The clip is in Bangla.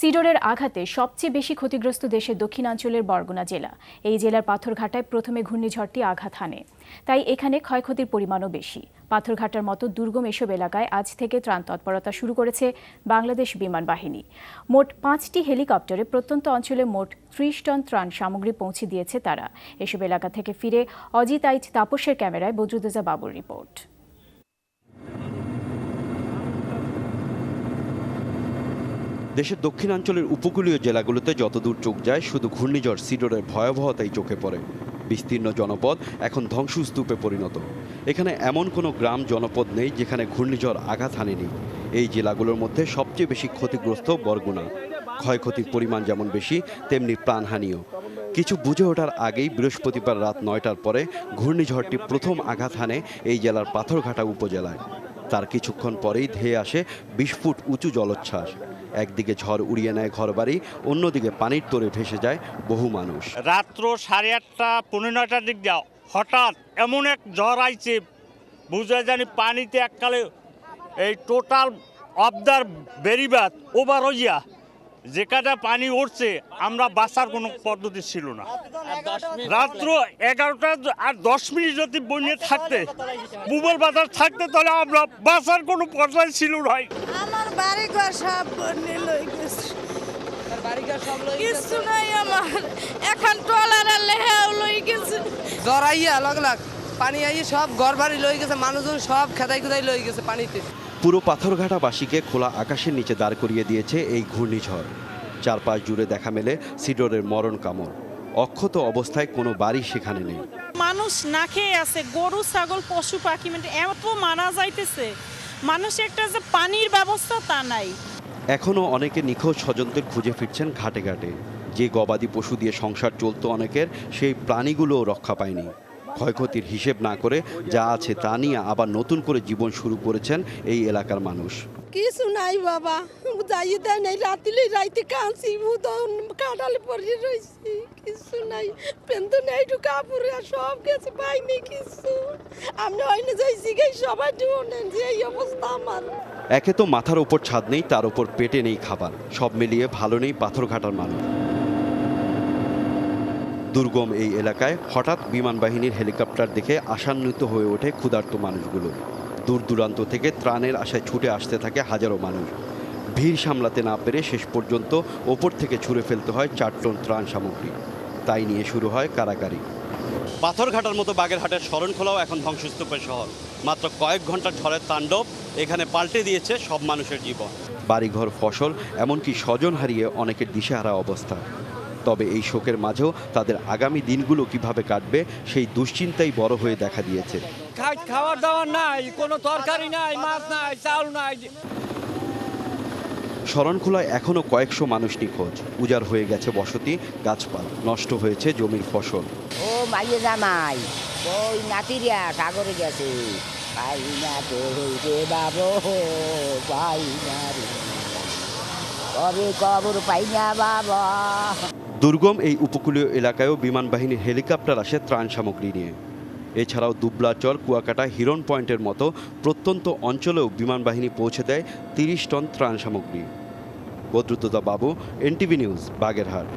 সিডরের আঘাতে সবচেয়ে বেশি ক্ষতিগ্রস্ত দেশের দক্ষিণাঞ্চলের বরগুনা জেলা। এই জেলার পাথরঘাটায় প্রথমে ঘূর্ণিঝড়টি আঘাত হানে। তাই এখানে ক্ষয়ক্ষতির পরিমাণও বেশি। পাথরঘাটার মতো দুর্গম এসব এলাকায় আজ থেকে ত্রাণ তৎপরতা শুরু করেছে বাংলাদেশ বিমান বাহিনী। মোট পাঁচটি হেলিকপ্টারে প্রত্যন্ত অঞ্চলে মোট ত্রিশ টন ত্রাণ সামগ্রী পৌঁছে দিয়েছে তারা। এসব এলাকা থেকে ফিরে অজিত আইচ তাপসের ক্যামেরায় বদরুদ্দোজা বাবুর রিপোর্ট। দেশের দক্ষিণাঞ্চলের উপকূলীয় জেলাগুলোতে যতদূর চোখ যায়, শুধু ঘূর্ণিঝড় সিডরের ভয়াবহতাই চোখে পড়ে। বিস্তীর্ণ জনপদ এখন ধ্বংসস্তূপে পরিণত। এখানে এমন কোনো গ্রাম জনপদ নেই যেখানে ঘূর্ণিঝড় আঘাত হানেনি। এই জেলাগুলোর মধ্যে সবচেয়ে বেশি ক্ষতিগ্রস্ত বরগুনা। ক্ষয়ক্ষতির পরিমাণ যেমন বেশি, তেমনি প্রাণহানিও। কিছু বুঝে ওঠার আগেই বৃহস্পতিবার রাত নয়টার পরে ঘূর্ণিঝড়টি প্রথম আঘাত হানে এই জেলার পাথরঘাটা উপজেলায়। তার কিছুক্ষণ পরেই ধেয়ে আসে বিশ ফুট উঁচু জলোচ্ছ্বাস। একদিকে ঝড় উড়িয়ে নেয় ঘরবাড়ি, অন্যদিকে পানির তোরে ভেসে যায় বহু মানুষ। রাত্র সাড়ে আটটা পনেরো নটার দিক দাও হঠাৎ এমন এক জ্বর আইছে, বুঝে জানি পানিতে এককালে এই টোটাল অবদার বেরিবাদ ওভার হইয়া যেখানে পানি উঠছে আমরা বাঁচার কোনো পদ্ধতি ছিল না। রাত্র এগারোটা আর দশ মিনিট যদি বন্যে থাকতে বুবল বাজার থাকতে তাহলে আমরা বাঁচার কোনো পর্যায়ে ছিল নাই আমার বাড়ি ঘর সব কিছু নাই আমার। এখন টলার লেহাও লই গেছে। জ্বর আইয়া লগ লাগ। পানি আইয়ে সব ঘর বাড়ি লই গেছে মানুষজন সব খেদাই খুদাই লই গেছে পানিতে। পুরো পাথরঘাটাবাসীকে খোলা আকাশের নিচে দাঁড় করিয়ে দিয়েছে এই ঘূর্ণিঝড়। চারপাশ জুড়ে দেখা মেলে সিডরের মরণ কামড়। অক্ষত অবস্থায় কোনো বাড়ি সেখানে নেই। মানুষ না খেয়ে আছে গরু ছাগল পশু পাখি মানে এত মারা যাইতেছে। মানুষ একটা যে পানির ব্যবস্থা তা নাই। এখনও অনেকে নিখোঁজ স্বজনদের খুঁজে ফিরছেন ঘাটে ঘাটে। যে গবাদি পশু দিয়ে সংসার চলতো অনেকের সেই প্রাণীগুলোও রক্ষা পায়নি। ক্ষয়ক্ষতির হিসেব না করে যা আছে তা নিয়ে আবার নতুন করে জীবন শুরু করেছেন এই এলাকার মানুষ। কিছু নাই বাবা যাই দেয় নাই রাতিলে রাইতে কাঁদছি ভূতন কাঁটালে পরে রয়েছি কিছু নাই পেন্তু নেই একটু কাপড় সব গেছে পাইনি কিছু। আমি হয়নি যাইছি গে সবাই জীবনের যে এই অবস্থা আমার। একে তো মাথার ওপর ছাদ নেই তার ওপর পেটে নেই খাবার। সব মিলিয়ে ভালো নেই পাথরঘাটার মানুষ। দুর্গম এই এলাকায় হঠাৎ বিমান বাহিনীর হেলিকপ্টার দেখে আশান্বিত হয়ে ওঠে ক্ষুধার্ত মানুষগুলো। দূর দূরান্ত থেকে ত্রাণের আশায় ছুটে আসতে থাকে হাজারো মানুষ। ভিড় সামলাতে না পেরে শেষ পর্যন্ত ওপর থেকে ছুঁড়ে ফেলতে হয় চার টন ত্রাণ সামগ্রী। তাই নিয়ে শুরু হয় কারাকারি পাথরঘাটার মতো বাগেরহাটের শরণখোলাও এখন ধ্বংসস্তূপের শহর। মাত্র কয়েক ঘণ্টার ঝড়ের তাণ্ডব এখানে পাল্টে দিয়েছে সব মানুষের জীবন। বাড়িঘর ফসল, এমনকি স্বজন হারিয়ে অনেকের দিশেহারা অবস্থা। তবে এই শোকের মাঝেও তাদের আগামী দিনগুলো কীভাবে কাটবে সেই দুশ্চিন্তাই বড় হয়ে দেখা দিয়েছে। খাবার দাবার নাই কোনো তরকারি নাই মাছ নাই চাউল নাই। শরণখোলায় এখনও কয়েকশো মানুষ নিখোঁজ। উজাড় হয়ে গেছে বসতি গাছপালা নষ্ট হয়েছে জমির ফসল। ও মাইয়ে জামাই ওই নাতিরিয়া সাগরে গেছে। পাই না তো বাবু পাই না রে। কবে কবর পাই না বাবা। দুর্গম এই উপকূলীয় এলাকায়ও বিমান বাহিনীর হেলিকপ্টার আসে ত্রাণ সামগ্রী নিয়ে। এছাড়াও দুবলাচর, কুয়াকাটা হিরন পয়েন্টের মতো প্রত্যন্ত অঞ্চলেও বিমান বাহিনী পৌঁছে দেয় তিরিশ টন ত্রাণ সামগ্রী। বদ্রুততা বাবু, এনটিভি নিউজ, বাগেরহাট।